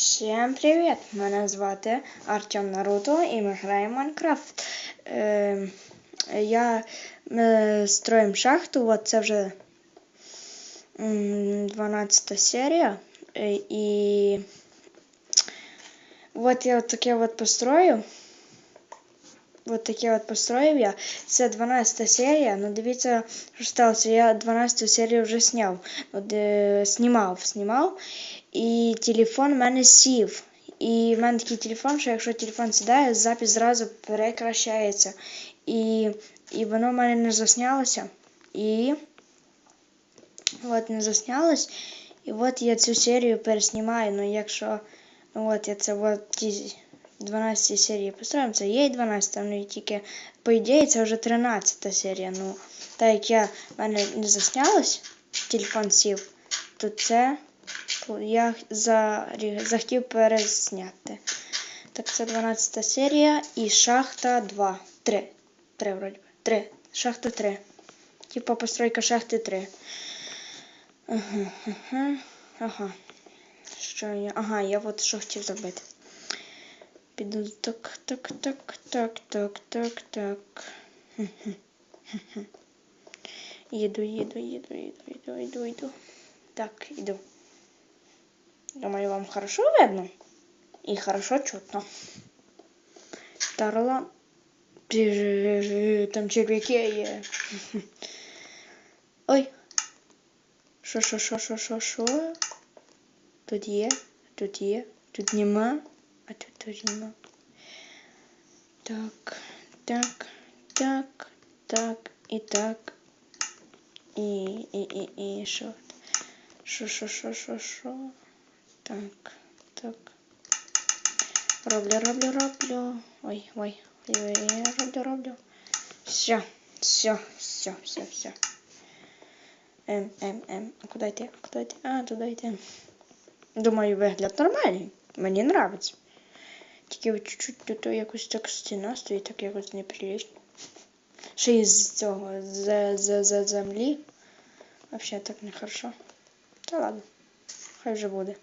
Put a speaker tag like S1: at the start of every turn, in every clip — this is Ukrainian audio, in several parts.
S1: Всім привіт! Мене звати Артем Наруто і ми граємо Майнкрафт. Е, я ми строїмо шахту, от це вже м, 12 серія. І от я от таке от построю. От таке от построїв я. Це 12 серія. Ну дивіться, що сталося. Я 12 серію вже зняв. От, е, знімав, знімав. І телефон в мене сів. І в мене такий телефон, що якщо телефон сідає, запис зразу перекращається. І, і воно в мене не заснялося. І от не заснялось. І от я цю серію переснімаю. Ну якщо ну от я це от ті 12 серії построїм, це є 12, ну і тільки, по ідеї, це вже 13 серія. Ну, так як я в мене не заснялось, телефон сів, то це я захотів перезняти. Так, це 12 серія і шахта 2. 3. 3 вроді. 3. Шахта 3. Типа постройка шахти 3. Ага. Що я? Ага, я от що хотів зробити. Піду так, так, так, так, так, так, так. Їду, їду, їду, їду, їду, їду, їду. Так, іду. Думаю, вам хорошо видно и хорошо чутно. Тарла. Там червяки є. Ой. Що, що, що, що, що, що? Тут є, тут є, тут нема, а тут теж нема. Так, так, так, так, і так. І, і, і, і, що? Що, що, що, що, що? Так, так. Роблю, роблю, роблю. Ой, ой, ой, роблю, роблю. Все, все, все, все, все. Ем, ем, ем. А куди йти? Куди йти? А, туди йти. Думаю, вигляд нормальний. Мені нравиться. Тільки чуть-чуть тут якось так стіна стоїть, так якось неприлично. Ще із цього, з, з, з землі. Вообще так нехорошо. Та ладно. Хай вже буде.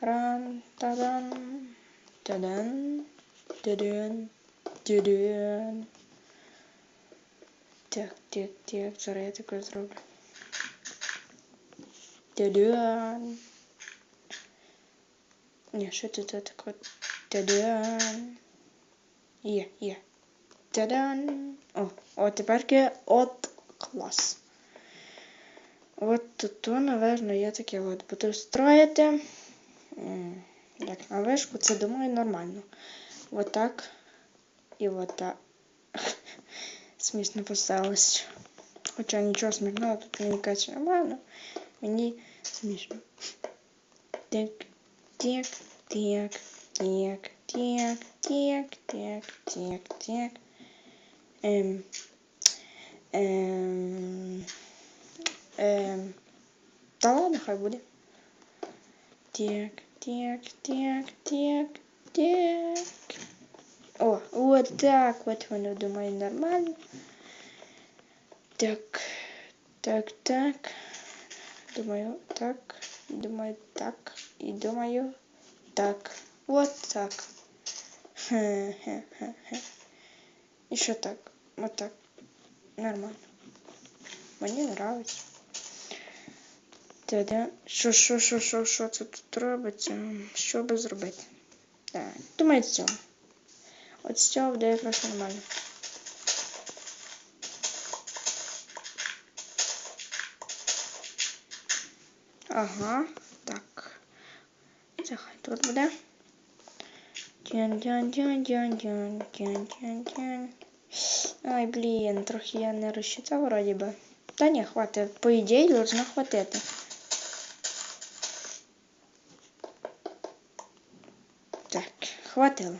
S1: Ram, tadam, tadam, tadam, tadam. Tiek, tiek, tiek, gerai, tikrai zrobiu. Tadam. Ne, šitą tą tikrą. Tadam. Jie, jie. Tadam. O, o теперь от класс. Вот тут, наверное, я таке от буду строїти. Як на вишку, це думаю нормально. Вот так і вот так. Смішно поставилось. Хоча нічого смішного тут мені каже нормально. Мені смішно. Так, так, так, так, так, так, так, так, так. Ем, ем, ем, та ладно, хай буде. Так, так, так, так, так. О, вот так вот воно, думаю, нормально. Так, так, так. Думаю, так. Думаю, так. И думаю, так. Вот так. Хе-хе-хе. Еще так. Вот так. Нормально. Мне нравится. Та-да. Що, що, що, що, що це тут робиться? Що би зробити? Так, думаю, з цього. От з цього буде якраз нормально. Ага, так. Це хай тут буде. Дян-дян-дян-дян-дян-дян-дян-дян. Ай, блін, трохи я не розчитав вроді би. Та ні, хватить. По ідеї, должно хватити. Так, хватило.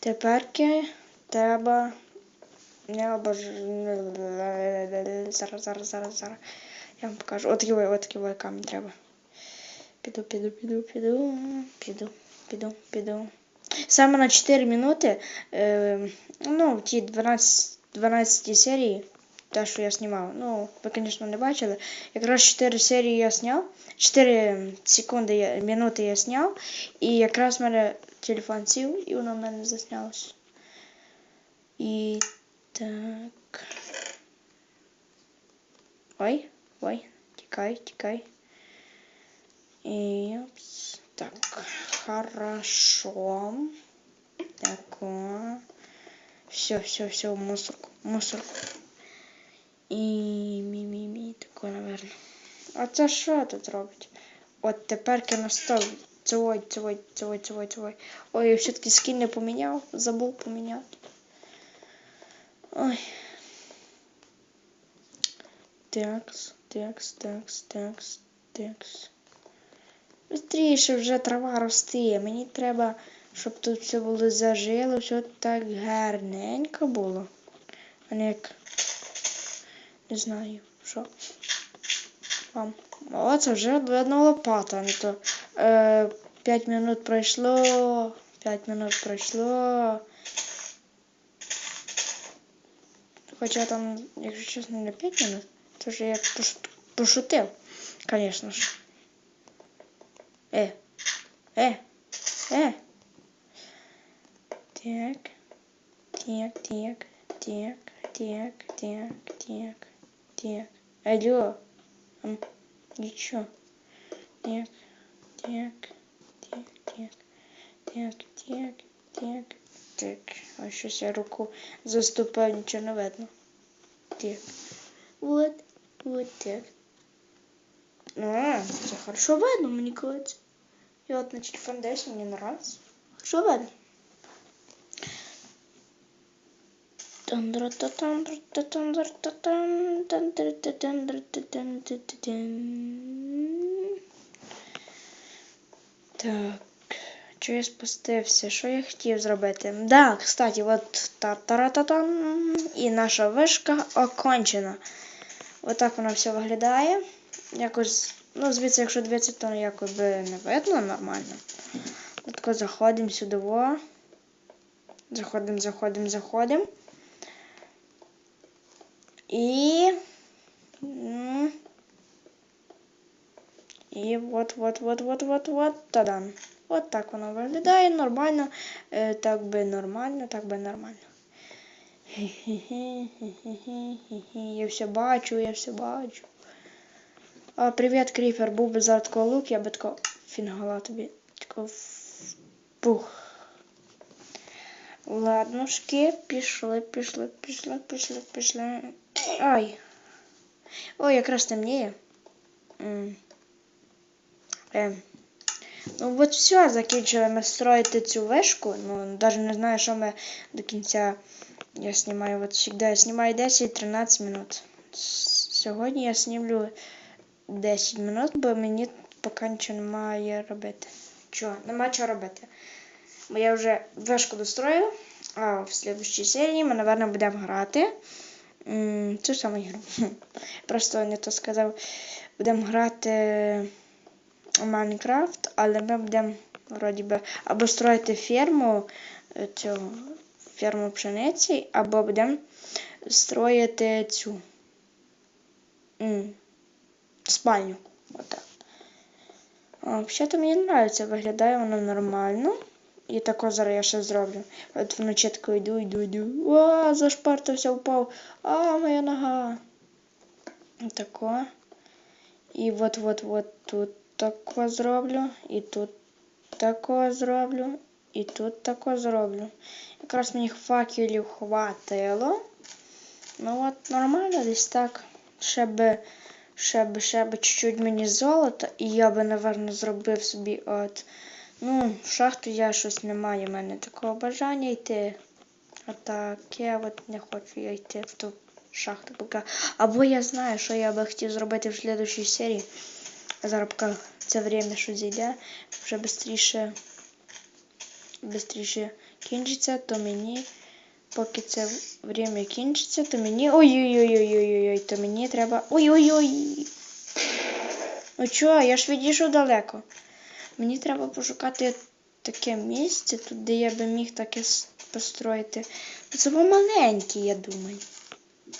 S1: Тепер треба. Обож... Зараз, зараз, зараз, зараз. Я вам покажу. От такий, от такий камінь треба. Піду, піду, піду, піду, піду, піду, піду. Саме на 4 минути, е, ну, в ті 12, 12 серії, те, що я знімав. Ну, ви, звісно, не бачили. Якраз 4 серії я зняв. 4 секунди, я, минути я зняв. І якраз в мене телефон сів, і воно в мене заснялося. І так. Ой, ой, тікай, тікай. І опс. Так, хорошо. Так, о. Все, все, все, в мусорку, в мусорку. І мі-мі-мі, тако, наверно. А це що тут робить? От тепер настав. Цивой, цивой, цивой, цивой, цивой. Ой, я все-таки скін не поміняв, забув поміняти. Ой. Текс, текс, текс, текс, текс. Быстріше вже трава росте. Мені треба, щоб тут все було зажило, все так гарненько було. А не як. Не знаю, що. Вам. О, це вже одна лопата, не то. Е, 5 минут пройшло. 5 минут пройшло. Хоча там, якщо чесно, не 5 минут. Це ж я пош- пошутив, звісно ж. Е. Е. Е. Так. Так, так, так, так, так, так, так. Алло. М, Нічого. Так, так, так, так, так, так, так, так. А щось я руку заступаю, нічого не видно. Так. Вот, вот так. А, це хорошо видно, мені кажется. И вот, значит, фондейшн мне нравится. Хорошо видно. Так, що я спустився? Що я хотів зробити? Да, кстати, от та та та там і наша вишка окончена. Отак воно все виглядає. Якось, ну, звідси, якщо дивитися, то якоби не видно нормально. Отако заходимо сюди. Заходимо, заходимо, заходимо. І. м, І от, от, от, от, от, от, та-дам. Так воно виглядає нормально. Е, так би нормально, так би нормально. Я все бачу, я все бачу. А, привіт, Кріпер. Був би зараз такого лук, я би тако фінгала тобі. Тако пух. Ладнушки, пішли, пішли, пішли, пішли, пішли. Ай. Ой, якраз темніє. Ем. Ну от все, закінчили ми строїти цю вишку. Ну, навіть не знаю, що ми до кінця я знімаю. От завжди я знімаю 10-13 минут. Сьогодні я знімлю 10 минут, бо мені поки нічого немає робити. Чого? Нема чого робити. Бо я вже вишку достроїв, а в слідчій серії ми, напевно, будемо грати. Цю саму ігру. Просто не то сказав. Будемо грати у Майнкрафт, але ми будемо вроді би або строїти ферму е, цю ферму пшениці, або будемо строїти цю спальню. Взагалі мені подобається, виглядає воно нормально. І тако зараз я ще зроблю. От вночі тако йду, йду, йду. А, зашпартався, впав. А, моя нога. Тако. І от от от тут тако зроблю. І тут тако зроблю. І тут тако зроблю. Якраз мені факелів хватило. Ну от нормально десь так. Ще би, ще би, ще би чуть-чуть мені золота, і я би, напевно, зробив собі от. Ну, в шахту я щось не маю. У мене такого бажання йти. А так, я от не хочу я йти в ту шахту поки. Або я знаю, що я би хотів зробити в слідчій серії. А зараз це время що зійде, вже швидше, швидше кінчиться, то мені, поки це время кінчиться, то мені. Ой-ой-ой-ой-ой-ой, то мені треба. Ой-ой-ой. Ну чого, я ж відійшов далеко. Мені треба пошукати таке місце, тут, де я би міг таке построїти. Це маленьке, я думаю.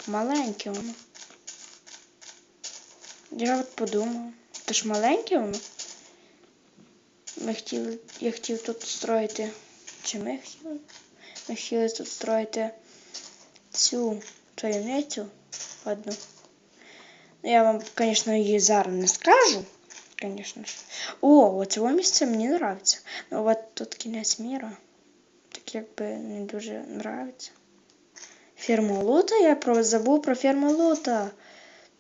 S1: Маленьке воно. Я от подумав. То ж маленьке воно. Ми хотіли, я хотів тут строїти. Чи ми хотіли? Ми хотіли тут строїти цю таємницю одну. Ну, я вам, звісно, її зараз не скажу. Звісно ж. О, оце місце мені подобається. Ну от тут кінець міра. Так якби не дуже нравиться. Ферма лута? Я про забув про ферму лута.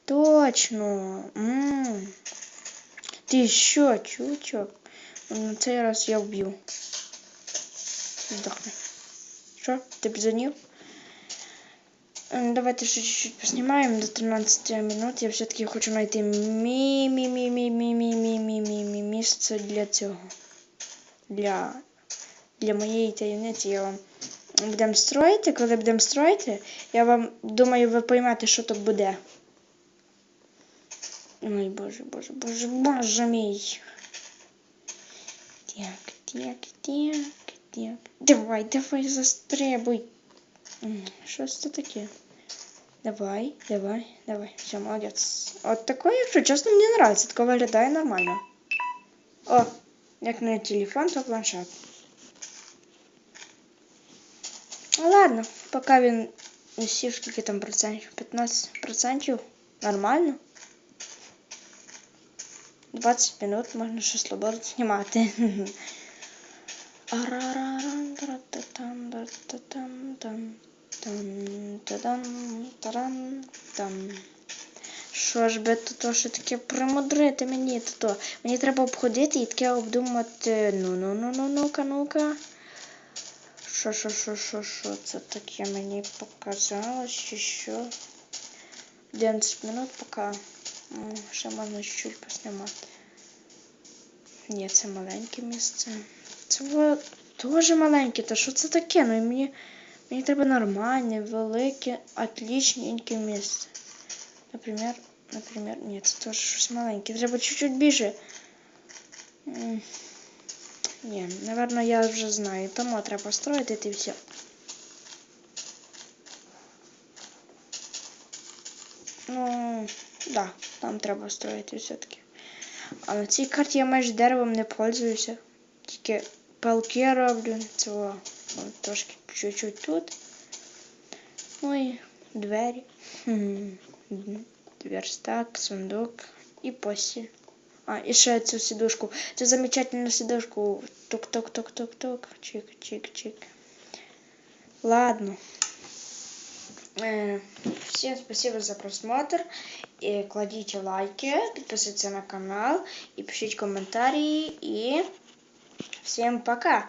S1: Точно. м Ти що, чучок? На цей раз я вб'ю. Здохни. Що? Ти бзонів? Давайте ще чуть-чуть поснімаємо до 13 минут. Я все-таки хочу знайти мі мі мі мі мі мі мі мі мі мі місце для цього. Для, для моєї таємниці я вам будемо строїти. Коли будемо строїти, я вам думаю, ви поймете, що тут буде. Ой, боже, боже, боже, боже мій. Так, так, так, так. Давай, давай, застребуй. М, Що це таке? Давай, давай, давай. Все, молодець. От такое, якщо чесно, мені нравится. Таке виглядає нормально. О, як не телефон, то планшет. Ну ладно, поки він не сів, скільки там процентів? 15 процентів. Нормально. 20 минут можна ще слабо знімати. Арараран, там, там, тадан, таран, там. Що ж би то ще таке примудрити мені то? Мені треба обходити і таке обдумати. Ну ну ну ну ну-ка, ну-ка. Що, що, що, що, що це таке мені показалось, чи що? 11 минут поки. Ще можна чуть-чуть поснімати. Ні, це маленьке місце. Це було дуже маленьке. Та що це таке? Ну і мені, мені треба нормальне, велике, отличненьке місце. Наприклад, наприклад, ні, це теж щось маленьке. Треба чуть-чуть більше. Ні, напевно, я вже знаю. Тому треба строїти і все. Ну, да, там треба строїти все-таки. А на цій карті я майже деревом не пользуюся. Тільки палки роблю. Цього от, трошки чуть-чуть тут. Ну і двері. Хм. Верстак, сундук і постіль. А, і ще цю сідушку. Цю замечательну сідушку. Тук-тук-тук-тук-тук. Чик-чик-чик. Ладно. Э, Всем спасибо за просмотр. И кладите лайки, подписывайтесь на канал и пишите комментарии. И всем пока!